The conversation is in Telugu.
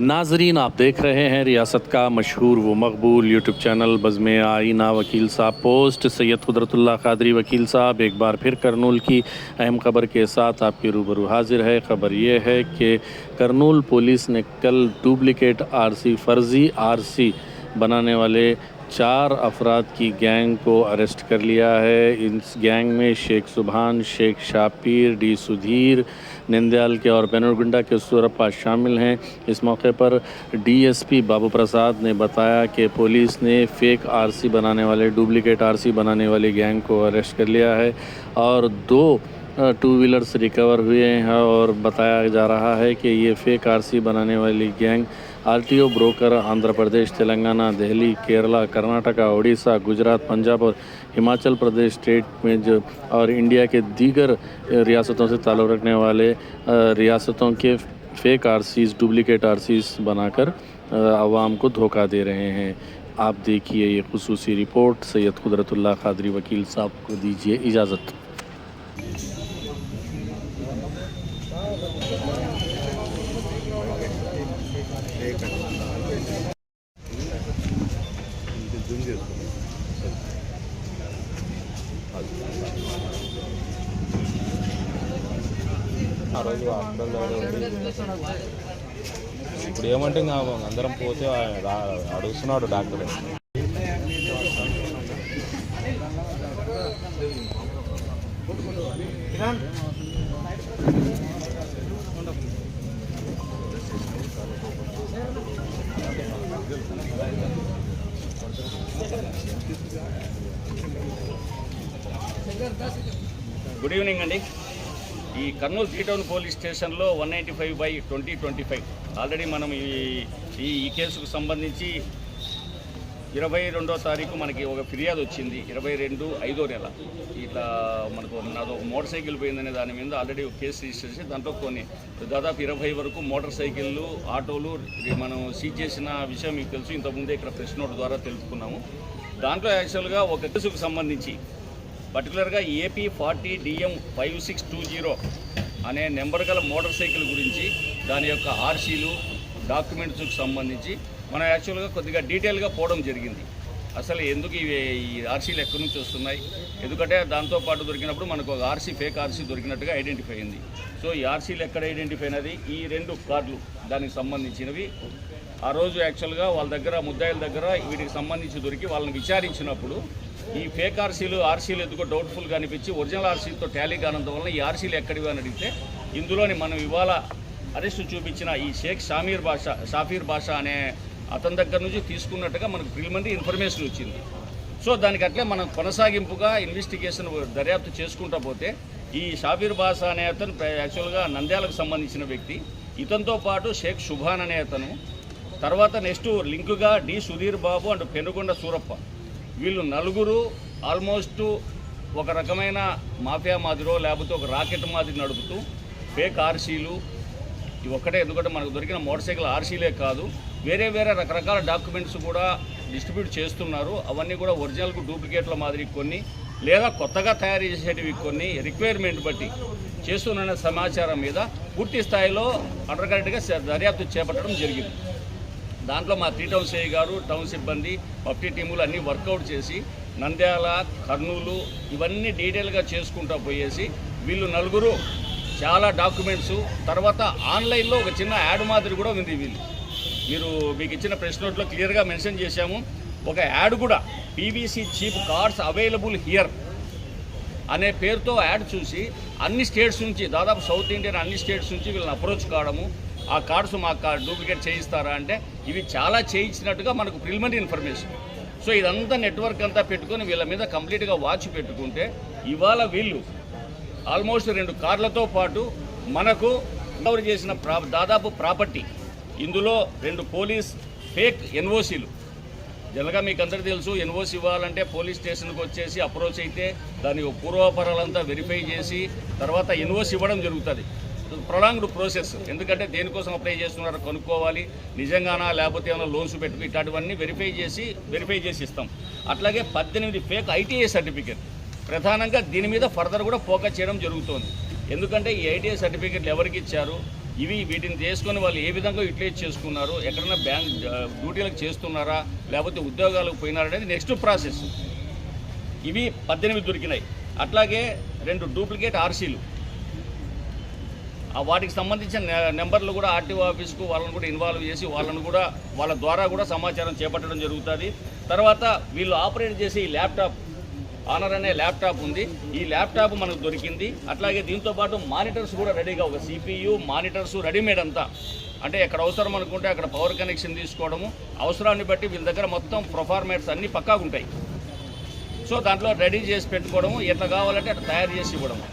ناظرین، آپ دیکھ رہے ہیں ریاست کا مشہور و مقبول یوٹیوب چینل بزم آئینہ وکیل صاحب پوسٹ۔ سید قدرت اللہ قادری وکیل صاحب، ایک بار پھر کرنول کی اہم خبر کے ساتھ آپ کے روبرو حاضر ہے۔ خبر یہ ہے کہ کرنول پولیس نے کل ڈوبلیکیٹ آر سی فرضی، آر سی بنانے والے چار افراد کی گینگ کو ارسٹ کر لیا ہے۔ اس گینگ میں شیخ سبحان، شیخ شاپیر، ڈی سدھیر، نندیال کے اور بینرگنڈا کے سورپا شامل ہیں۔ اس موقع پر ڈی ایس پی بابو پرساد نے بتایا کہ پولیس نے فیک آر سی بنانے والے، ڈوبلیکیٹ آر سی بنانے والے گینگ کو ارسٹ کر لیا ہے اور دو ٹو ویلرز ریکور ہوئے ہیں اور بتایا جا رہا ہے کہ یہ فیک آر سی بنانے والی گینگ آرٹیو بروکر آندھر پردیش تلنگانہ دہلی کیرلہ کرناٹکا اڑیسہ گجرات پنجاب اور ہماچل پردیش اسٹیٹ میں جو اور انڈیا کے دیگر ریاستوں سے تعلق رکھنے والے ریاستوں کے فیک آر سیز ڈپلیکیٹ آر سیز بنا کر عوام کو دھوکہ دے رہے ہیں آپ دیکھیے یہ خصوصی رپورٹ سید قدرت اللہ قادری وکیل صاحب کو دیجیے اجازت ఆ రోజు హాస్పిటల్ ఇప్పుడు ఏమంటే ఇంకా అందరం పోతే అడుగుతున్నాడు డాక్టర్. గుడ్ ఈవినింగ్ అండి. ఈ కర్నూలు త్రీ టౌన్ పోలీస్ స్టేషన్లో one ninety five by twenty twenty five. Already మనం ఈ ఈ ఈ కేసుకు సంబంధించి ఇరవై రెండో తారీఖు మనకి ఒక ఫిర్యాదు వచ్చింది. ఇరవై రెండు ఐదో నెల. ఇట్లా మనకు నాదో ఒక మోటార్ సైకిల్ పోయిందనే దాని మీద ఆల్రెడీ ఒక కేసు రిజిస్టర్ చేసి దాంట్లో కొన్ని దాదాపు ఇరవై వరకు మోటార్ సైకిళ్ళు ఆటోలు ఇది మనం సీజ్ చేసిన విషయం మీకు తెలుసు. ఇంతకుముందే ఇక్కడ ప్రెస్ నోట్ ద్వారా తెలుసుకున్నాము. దాంట్లో యాక్చువల్గా ఒక కేసుకు సంబంధించి పర్టికులర్గా AP forty DM five six two zero అనే నెంబర్ గల మోటార్ సైకిల్ గురించి దాని యొక్క ఆర్సీలు డాక్యుమెంట్స్కి సంబంధించి మనం యాక్చువల్గా కొద్దిగా డీటెయిల్గా పోవడం జరిగింది. అసలు ఎందుకు ఇవి ఈ ఆర్సీలు ఎక్కడి నుంచి వస్తున్నాయి? ఎందుకంటే దాంతో పాటు దొరికినప్పుడు మనకు ఒక ఆర్సీ ఫేక్ ఆర్సీ దొరికినట్టుగా ఐడెంటిఫై అయింది. సో ఈ ఆర్సీలు ఎక్కడ ఐడెంటిఫై అయినది? ఈ రెండు కార్డులు దానికి సంబంధించినవి. ఆ రోజు యాక్చువల్గా వాళ్ళ దగ్గర ముద్దాయిల దగ్గర వీటికి సంబంధించి దొరికి వాళ్ళని విచారించినప్పుడు ఈ ఫేక్ ఆర్సీలు ఆర్సీలు ఎందుకో డౌట్ఫుల్గా అనిపించి ఒరిజినల్ ఆర్సీలతో టాలీ కానందు వలన ఈ ఆర్సీలు ఎక్కడివి అని అడిగితే ఇందులోని మనం ఇవాళ అరెస్టు చూపించిన ఈ షేక్ షామీర్ భాష షాఫీర్ భాష అనే అతని దగ్గర నుంచి తీసుకున్నట్టుగా మనకు ప్రిలిమినరీ ఇన్ఫర్మేషన్ వచ్చింది. సో దానికి అట్లే మనం కొనసాగింపుగా ఇన్వెస్టిగేషన్ దర్యాప్తు చేసుకుంటా పోతే ఈ షాఫీర్ బాషా అనే అతను యాక్చువల్గా నంద్యాలకు సంబంధించిన వ్యక్తి ఇతనితో పాటు షేక్ సుభాన్ అనే అతను తర్వాత నెక్స్ట్ లింకుగా డి సుధీర్ బాబు అండ్ పెనుగొండ సూరప్ప. వీళ్ళు నలుగురు ఆల్మోస్ట్ ఒక రకమైన మాఫియా మాదిరో లేకపోతే ఒక రాకెట్ మాదిరి నడుపుతూ ఫేక్ ఆర్సీలు ఇవి ఒక్కటే. ఎందుకంటే మనకు దొరికిన మోటార్ సైకిల్ ఆర్సీలే కాదు. వేరే వేరే రకరకాల డాక్యుమెంట్స్ కూడా డిస్ట్రిబ్యూట్ చేస్తున్నారు. అవన్నీ కూడా ఒరిజినల్కు డూప్లికేట్ల మాదిరి కొన్ని లేదా కొత్తగా తయారు చేసేటివి కొన్ని రిక్వైర్మెంట్ బట్టి చేస్తున్న సమాచారం మీద పూర్తి స్థాయిలో అండర్కరెక్ట్గా దర్యాప్తు చేపట్టడం జరిగింది. దాంట్లో మా త్రీ టౌన్ సేయి గారు టౌన్ సిబ్బంది పప్టీ టీములు అన్నీ వర్కౌట్ చేసి నంద్యాల కర్నూలు ఇవన్నీ డీటెయిల్గా చేసుకుంటూ పోయేసి వీళ్ళు నలుగురు చాలా డాక్యుమెంట్స్ తర్వాత ఆన్లైన్లో ఒక చిన్న యాడ్ మాదిరి కూడా ఉంది వీళ్ళు. మీరు మీకు ఇచ్చిన ప్రెస్ నోట్లో క్లియర్గా మెన్షన్ చేశాము. ఒక యాడ్ కూడా PVC cheap cards available here అనే పేరుతో యాడ్ చూసి అన్ని స్టేట్స్ నుంచి దాదాపు సౌత్ ఇండియన్ అన్ని స్టేట్స్ నుంచి వీళ్ళని అప్రోచ్ కావడము ఆ కార్డ్స్ మాకు కా- డూప్లికేట్ చేయిస్తారా అంటే ఇవి చాలా చేయించినట్టుగా మనకు ప్రిలిమినరీ ఇన్ఫర్మేషన్. సో ఇదంతా నెట్వర్క్ అంతా పెట్టుకొని వీళ్ళ మీద కంప్లీట్గా వాచ్ పెట్టుకుంటే ఇవాళ వీళ్ళు ఆల్మోస్ట్ రెండు కార్లతో పాటు మనకు కవర్ చేసిన ప్రా దాదాపు ప్రాపర్టీ. ఇందులో రెండు పోలీస్ ఫేక్ ఎన్ఓసీలు. జనరల్గా మీకు అందరికీ తెలుసు ఎన్ఓసి ఇవ్వాలంటే పోలీస్ స్టేషన్కి వచ్చేసి అప్రోచ్ అయితే దాని పూర్వాపరాలంతా వెరిఫై చేసి తర్వాత ఎన్ఓసి ఇవ్వడం జరుగుతుంది. Prolonged process. ఎందుకంటే దేనికోసం అప్లై చేస్తున్నారో కనుక్కోవాలి. నిజంగానా లేకపోతే ఏమైనా లోన్స్ పెట్టుకు ఇట్లాంటివన్నీ వెరిఫై చేసి వెరిఫై చేసి ఇస్తాం. అట్లాగే పద్దెనిమిది ఫేక్ ఐటీఐ సర్టిఫికేట్ ప్రధానంగా దీని మీద ఫర్దర్ కూడా ఫోకస్ చేయడం జరుగుతోంది. ఎందుకంటే ఈ ఐటీఐ సర్టిఫికేట్లు ఎవరికి ఇచ్చారు? ఇవి వీటిని చేసుకొని వాళ్ళు ఏ విధంగా యూటిలైజ్ చేసుకున్నారు? ఎక్కడైనా బ్యాంక్ డ్యూటీలకు చేస్తున్నారా? లేకపోతే ఉద్యోగాలకు పోయినారా అనేది నెక్స్ట్ ప్రాసెస్ ఇవి పద్దెనిమిది దొరికినాయి. అట్లాగే రెండు డూప్లికేట్ ఆర్సీలు వాటికి సంబంధించిన నెంబర్లు కూడా ఆర్టీఓ ఆఫీస్కు వాళ్ళని కూడా ఇన్వాల్వ్ చేసి వాళ్ళను కూడా వాళ్ళ ద్వారా కూడా సమాచారం చేపట్టడం జరుగుతుంది. తర్వాత వీళ్ళు ఆపరేట్ చేసే ఈ ల్యాప్టాప్ ఆనర్ అనే ల్యాప్టాప్ ఉంది. ఈ ల్యాప్టాప్ మనకు దొరికింది. అట్లాగే దీంతో పాటు మానిటర్స్ కూడా రెడీగా ఒక సిపియు మానిటర్స్ రెడీమేడ్ అంతా. అంటే ఎక్కడ అవసరం అనుకుంటే అక్కడ పవర్ కనెక్షన్ తీసుకోవడము అవసరాన్ని బట్టి వీళ్ళ దగ్గర మొత్తం ప్రొఫార్మేట్స్ అన్నీ పక్కాగా ఉంటాయి. సో దాంట్లో రెడీ చేసి పెట్టుకోవడము ఎట్లా కావాలంటే అట్లా తయారు చేసి ఇవ్వడము.